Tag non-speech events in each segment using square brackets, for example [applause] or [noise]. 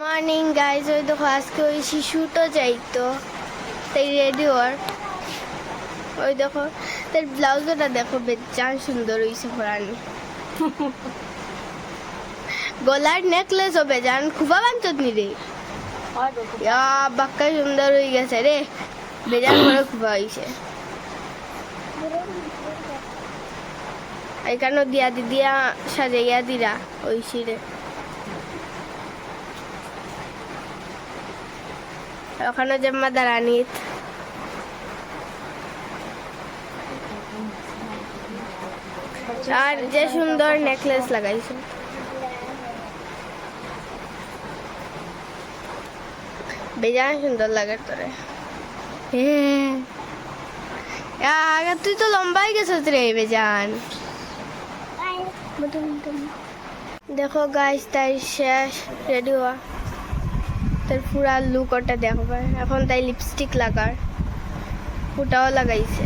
Morning guys ওই দেখো আজকে ওই শিশুটা যাইতো তাই রেডি হওয়ার ওই দেখো তার ব্লাউজটা দেখো বেচান সুন্দর হয়েছে পরানি। [laughs] গলার নেকলেস হবে জান খুবা বাঞ্চত নি রে? ইয়া বাক্কা সুন্দর হয়ে গেছে রে। বেজান করে খুবা হয়েছে এখানে দিয়া দিদিয়া সাজাইয়া দিরা ওই সিরে ওখানে জম্মা দাঁড়ানিত আর যে সুন্দর নেকলেস লাগাইছে। বেজান সুন্দর লাগে তোরে। হ্যাঁ। আগে তুই তো লম্বাই গেছিস রে বেজান। দেখো গাছ তাই শেষ রেডি হওয়া। তার পুরা লুক ওটা দেখবে। এখন তাই লিপস্টিক লাগার। ওটাও লাগাইছে।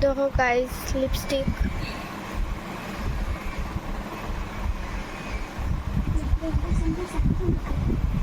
দেখো guys lipstick Star floating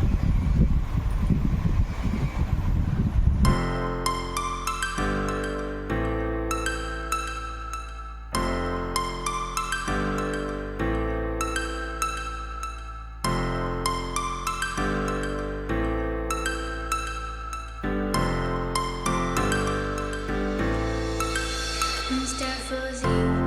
Mr. Fuzzy.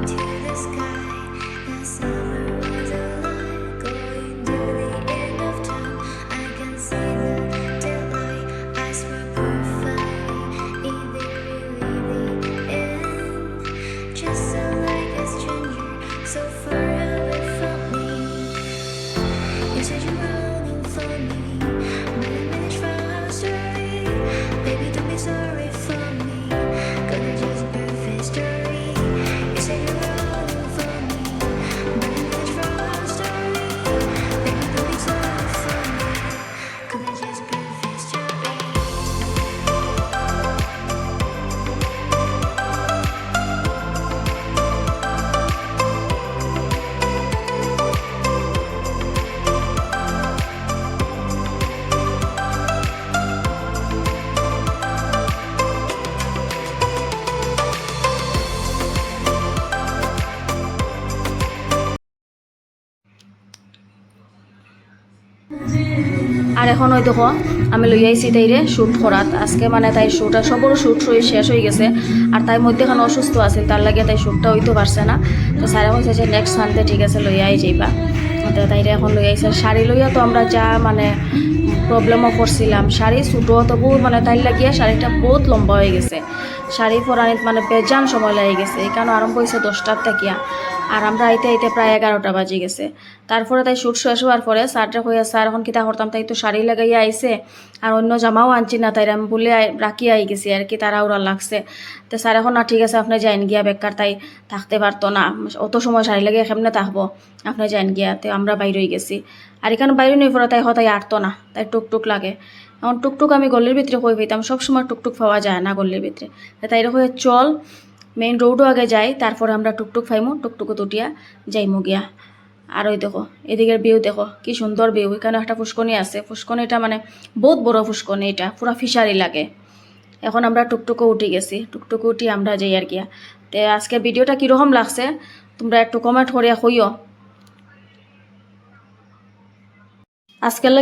আর এখন ওই দেখো, আমি লই আইছি তাইরে শ্যুট করাত আজকে মানে তাই শ্যুট সবর শ্যুট শেষ হয়ে গেছে। আর তাই মধ্যেখানে অসুস্থ আছে তার লাগে তাই শ্যুটটা হইতে পারছে না। তো স্যারে কইছে যে নেক্সট সানডে ঠিক আছে লই আই যাইবা। তো তাইরে এখন লই আইছে। শাড়ি লইয়া তো আমরা যা মানে প্রবলেমও করছিলাম। শাড়ি ছোটো তো বহুত মানে তাই লাগিয়া শাড়িটা বহুত লম্বা হয়ে গেছে। শাড়ি পরানিত মানে বেজান সময় লাগে গেছে। এই কারণে আরম্ভ হয়েছে দশটার থাকিয়া আর আমরা আইতে আইতে প্রায় এগারোটা বাজে গেছে। তারপরে তাই শুট শেষ হওয়ার পরে স্যারটা কইয়া, স্যার, এখন কিতা করতাম? তাই তো শাড়ি লাগাইয়া আইছে। আর অন্য জামাও আনছি না, তাই আমি বলে রাখি আই গেছি আর কি তারা ওরা লাগছে। তো স্যার এখন, না, ঠিক আছে, আপনি যাইন গিয়া, বেকার তাই থাকতে পারতো না। অত সময় শাড়ি লাগিয়ে কেমনে থাকব? আপনি যাইন গিয়া, তো আমরা বাইরে গেছি। আর এখানে বাইরে নেই পরে তাই হতাই আটতো না, তাই টুকটুক লাগে। এখন টুকটুক আমি গল্লির ভিতরে কই পেতাম, সবসময় টুকটুক পাওয়া যায় না গল্লির ভিতরে। তাই হয়ে চল মেইন রোডও আগে যাই, তারপরে আমরা টুকটুক ফাইমু টুকটুকু তুটিয়া যাইমু গিয়া। আর ওই দেখো, এদিকের ভিউ দেখো, কি সুন্দর ভিউ এখানে একটা ফুসকনি আছে। ফুসকনিটা মানে বহুত বড় ফুসকনি এটা, পুরা ফিশারি লাগে। এখন আমরা টুকটুকু উঠে গেছি, টুকটুকু উঠি আমরা যাই আর গিয়া। তে আজকে ভিডিওটা কীরকম লাগছে, তোমরা একটু কমেন্ট করিয়া কইও। আজকের